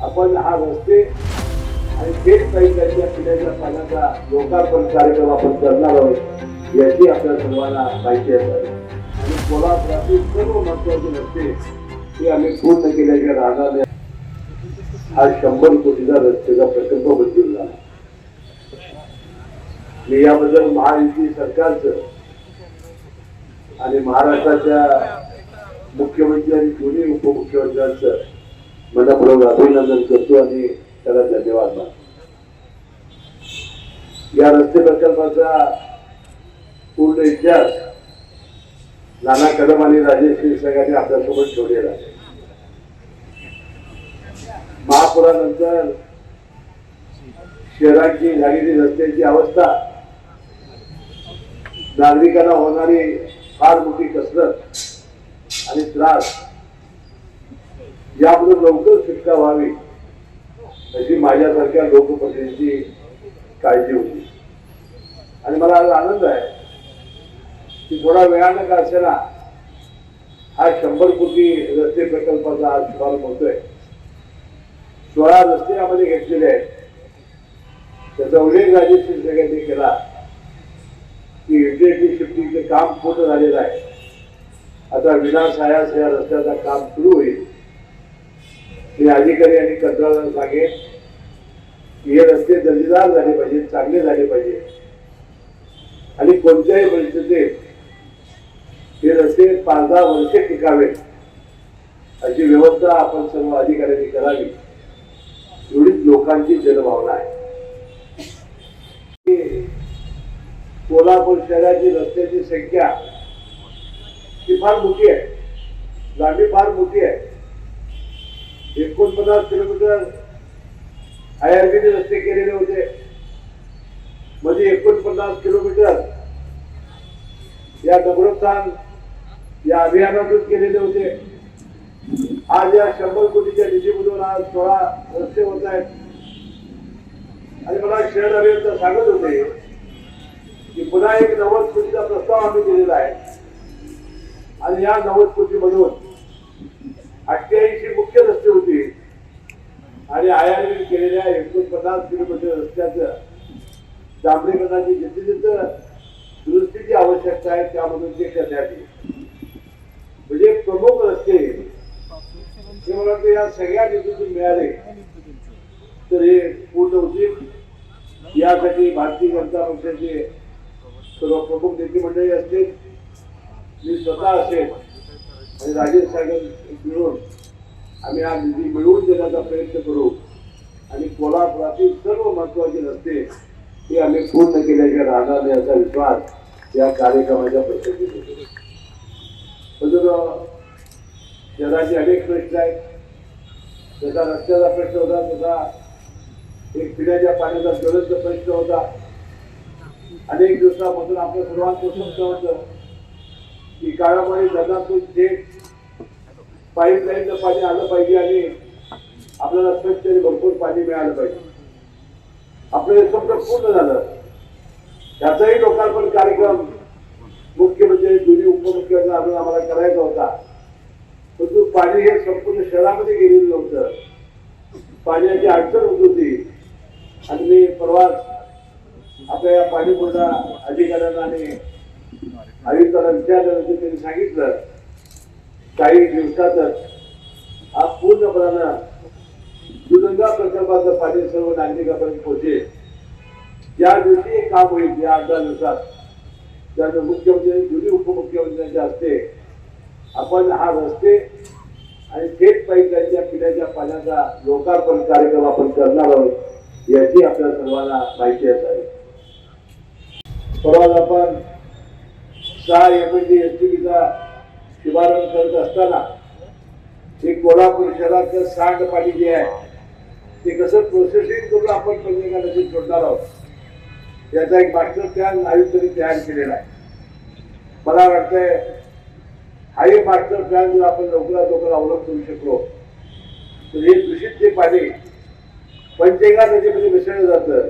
आपण हा रस्ते आणि थेट काही त्यांच्या पिण्याच्या पाण्याचा लोकार्पण कार्यक्रम आपण करणार आहोत याची आपल्या सर्वांना माहिती असावी आणि कोल्हापुरातील सर्व महत्त्वाचे रस्ते ते आम्ही पूर्ण केल्याच्या राहणार हा शंभर कोटीचा रस्त्याचा प्रकल्प बदलून झाला. मी याबद्दल महायुती सरकारचं आणि महाराष्ट्राच्या मुख्यमंत्री आणि दोन्ही उपमुख्यमंत्र्यांचं मनपूर्वक अभिनंदन करतो आणि त्याला धन्यवाद मानतो. या रस्ते प्रकल्पाचा पूर्ण इतिहास नाना कदम आणि राजेश क्षीरसागरांनी आपल्यासोबत ठेवलेला आहे. महापुरानंतर शहरांची झालेली रस्त्यांची अवस्था नागरिकांना होणारी फार मोठी कसरत आणि त्रास यामध्ये लवकर सुटका व्हावी अशी माझ्यासारख्या लोकप्रतिनिधीची काळजी होती. आणि मला आज आनंद आहे की थोडा वेळानं का असेना हा शंभर कोटी रस्ते प्रकल्पाचा आज शुभारंभ होतोय. सोळा रस्ते यामध्ये घेतलेले आहेत. त्याचा उल्लेख राजेश सगळ्यांनी केला की युटिलिटी शिफ्टिंगचे काम पूर्ण झालेलं आहे. आता विनासायास या रस्त्याचं काम सुरू होईल. मी अधिकारी आणि कंत्राटदार सांगेन की हे रस्ते दर्जेदार झाले पाहिजे चांगले झाले पाहिजे. आणि कोणत्याही परिस्थितीत हे रस्ते पाच दहा वर्षे टिकावेत अशी व्यवस्था आपण सर्व अधिकाऱ्यांनी करावी. एवढीच लोकांची जनभावना आहे. कोल्हापूर शहराची रस्त्याची संख्या ही फार मोठी आहे. लांबी फार मोठी आहे. एकोणपन्नास किलोमीटर आय आर बीने रस्ते केलेले होते. म्हणजे एकोणपन्नास किलोमीटर या दगडोत्थान या अभियानातून केलेले होते. आज या शंभर कोटीच्या निधीमधून आज सोळा रस्ते होत आहेत. आणि मला शहर अभियंता सांगत होते की पुन्हा एक नव्वद कोटीचा प्रस्ताव आम्ही दिलेला आहे. आणि या नव्वद कोटीमधून अठ्ठ्याऐंशी मुख्य रस्ते होते. आणि आय केलेल्या एकोणपन्नास किलोमीटर रस्त्याचं डांबरीकरणाची जिथे जिथं दुरुस्तीची आवश्यकता आहे त्यामधून ते करण्यात येईल. म्हणजे प्रमुख रस्ते हे मला वाटतं या सगळ्या निधीतून मिळाले. तर हे पूर्ण होतील यासाठी भारतीय जनता पक्षाचे सर्व प्रमुख नेते मंडळी असतील. मी स्वतः असेल. आणि राजेश सागर मिळून आम्ही हा निधी मिळवून देण्याचा प्रयत्न करू. आणि कोल्हापुरातील सर्व महत्त्वाचे रस्ते हे आम्ही पूर्ण केल्याशिवाय राहणार नाही असा विश्वास या कार्यक्रमाच्या प्रसंगी होतो. अजून शहराचे अनेक प्रश्न आहेत. जसा रस्त्याचा प्रश्न होता तसा एक पिण्याच्या पाण्याचा गरजचा प्रश्न होता. अनेक दिवसापासून आपल्या सर्वांचं होतं. की काळामध्ये धरणातून जे पाईपलाईनचं पाणी आलं पाहिजे आणि आपल्याला स्वच्छ आणि भरपूर पाणी मिळालं पाहिजे. आपलं हे स्वप्न पूर्ण झालं. त्याचाही लोकार्पण कार्यक्रम मुख्यमंत्री दोन्ही उपमुख्यमंत्री अजून आम्हाला करायचा होता. परंतु पाणी हे संपूर्ण शहरामध्ये गेलेलं नव्हतं. पाण्याची अडचण होत होती. आणि मी परवाच आपल्या या पाणीपुरवठा अधिकाऱ्यांना आणि आयुक्तांना विचारल्यानंतर म्हणजे त्यांनी सांगितलं काही दिवसातच हा पूर्णपणानं दुरंगा प्रकल्पाचं पाणी सर्व नागरिकांपर्यंत पोहोचेल. त्या दिवशी एक काम होईल या आठ दहा दिवसात त्यानंतर मुख्यमंत्री दोन्ही उपमुख्यमंत्र्यांच्या हस्ते आपण हा रस्ते आणि थेट पाईपलाईनच्या पिण्याच्या पाण्याचा लोकार्पण कार्यक्रम आपण करणार आहोत याची आपल्या सर्वांना माहिती असावी. परवा आपण सहा एम एल डी एस बीचा शुभारंभ करत असताना हे कोल्हापूर शहरातलं सांड पाणी जे आहे ते कसं प्रोसेसिंग करून आपण प्रत्येका नदीत सोडणार आहोत याचा एक मास्टर प्लॅन आयुक्तांनी तयार केलेला आहे. मला वाटतंय हाही मास्टर प्लॅन जर आपण लवकरात लवकर अवलंब करू शकलो तर हे दूषित जे पाणी पंचेगा नदीमध्ये मिसळलं जातं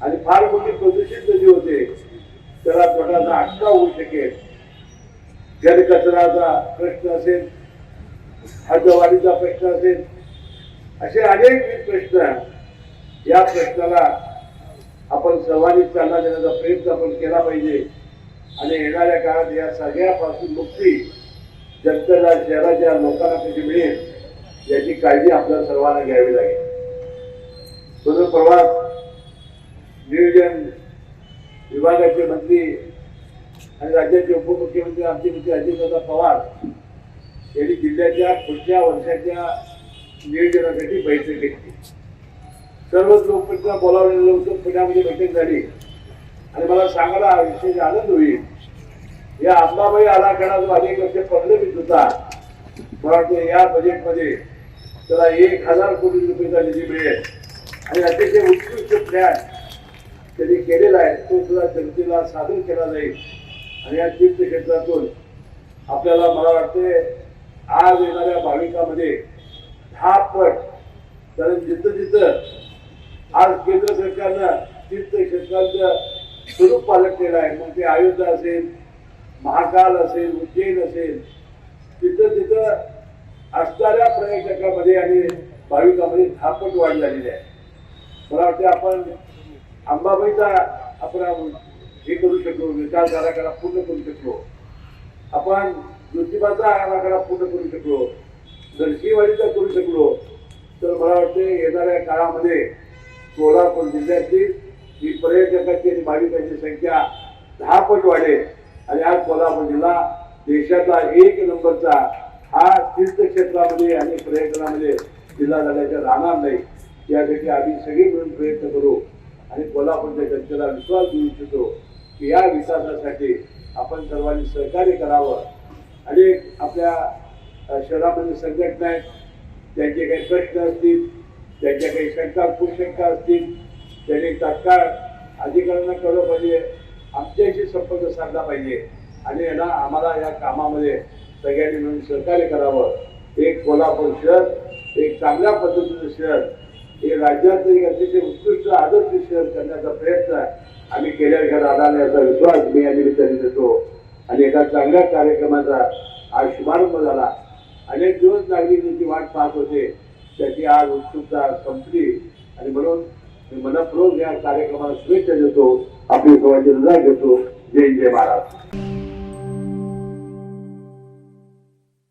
आणि फार मोठी प्रदूषित नदी होते त्याला थोडासा अटका होऊ शकेल. जल कचराचा प्रश्न असेल हद्दवाढीचा प्रश्न असेल असे अनेक प्रश्न या प्रश्नाला आपण सर्वांनी चालना देण्याचा प्रयत्न आपण केला पाहिजे. आणि येणाऱ्या काळात या सगळ्यापासून मुक्ती जनतेला शहराच्या लोकांना कशी मिळेल याची काळजी आपल्या सर्वांना घ्यावी लागेल. म्हणून प्रवास आमचे मंत्री अजितदादा पवार यांनी जिल्ह्याच्या पुढच्या वर्षाच्या नियोजनासाठी बैठक घेतली. सर्वच लोकप्रतिनिधीला बोलावलेलं होतं पुण्यामध्ये बैठक झाली. आणि मला सांगायला विशेष आनंद होईल. या अंबाबाई आराखडा जो अनेक वर्ष प्रलंबित होता मला वाटतं या बजेटमध्ये त्याला एक हजार कोटी रुपयेचा निधी मिळेल. आणि अतिशय उत्कृष्ट प्लॅन त्यांनी केलेला आहे. तो सुद्धा जनतेला सादर केला जाईल. आणि या तीर्थक्षेत्रातून आपल्याला मला वाटते आज येणाऱ्या भाविकामध्ये दहा पट कारण जिथं जिथं आज केंद्र सरकारनं तीर्थक्षेत्रांचं स्वरूप पालटलेलं आहे मग ते अयोध्या असेल महाकाल असेल उज्जैन असेल तिथं तिथं असणाऱ्या पर्यटकामध्ये आणि भाविकामध्ये धापट वाढ झालेली आहे. मला वाटते आपण अंबाबाईचा आपण हे करू शकलो विकास आराखडा पूर्ण करू शकलो. आपण ज्योतिबाचा आराखडा पूर्ण करू शकलो. नरसिंहवाडीचा करू शकलो. तर मला वाटते येणाऱ्या काळामध्ये सोलापूर जिल्ह्यातील ही पर्यटकांची आणि भाविकांची संख्या दहा पट वाढेल. आणि आज कोल्हापूर जिल्हा देशाचा एक नंबरचा हा तीर्थक्षेत्रामध्ये आणि पर्यटनामध्ये जिल्हा झाल्याच्या राहणार नाही. यासाठी आम्ही सगळे मिळून प्रयत्न करू. आणि कोल्हापूरच्या जनतेला विश्वास देऊ इच्छितो. की या विकासासाठी आपण सर्वांनी सहकार्य करावं. आणि आपल्या शहरामध्ये संघटना आहेत त्यांचे काही प्रश्न असतील त्यांच्या काही शंका कुशंका असतील त्यांनी तात्काळ अधिकाऱ्यांना कळलं पाहिजे. आमच्याशी संपर्क साधला पाहिजे. आणि यांना आम्हाला या कामामध्ये सगळ्यांनी मिळून सहकार्य करावं. एक कोल्हापूर शहर एक चांगल्या पद्धतीचं शहर. हे राज्याचं एक अतिशय उत्कृष्ट आदर्श शिक्षण करण्याचा प्रयत्न आम्ही केल्याच्या दादाने याचा विश्वास मी या निमित्ताने देतो. आणि एका चांगल्या कार्यक्रमाचा आज शुभारंभ झाला. अनेक दिवस लागली त्याची वाट पाहत होते. त्याची आज उत्सुकता संपली. आणि म्हणून मी मनपूर्वक या कार्यक्रमाला शुभेच्छा देतो. आपली सर्वांची रजा घेतो. जय जय महाराज